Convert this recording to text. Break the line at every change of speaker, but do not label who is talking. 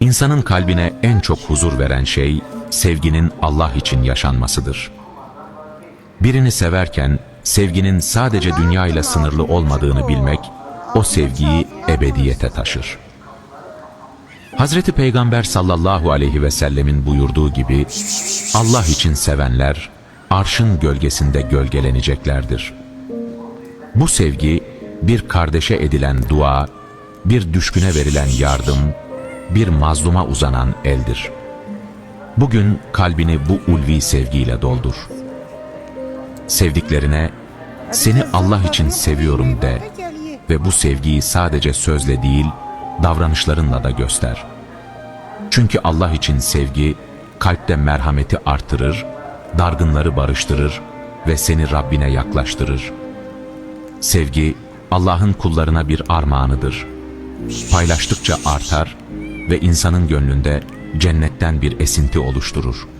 İnsanın kalbine en çok huzur veren şey, sevginin Allah için yaşanmasıdır. Birini severken, sevginin sadece dünya ile sınırlı olmadığını bilmek, o sevgiyi ebediyete taşır. Hazreti Peygamber sallallahu aleyhi ve sellemin buyurduğu gibi, Allah için sevenler, arşın gölgesinde gölgeleneceklerdir. Bu sevgi, bir kardeşe edilen dua, bir düşküne verilen yardım, bir mazluma uzanan eldir. Bugün kalbini bu ulvi sevgiyle doldur. Sevdiklerine, seni Allah için seviyorum de ve bu sevgiyi sadece sözle değil, davranışlarınla da göster. Çünkü Allah için sevgi, kalpte merhameti artırır, dargınları barıştırır ve seni Rabbine yaklaştırır. Sevgi, Allah'ın kullarına bir armağanıdır. Paylaştıkça artar ve insanın gönlünde cennetten bir esinti oluşturur.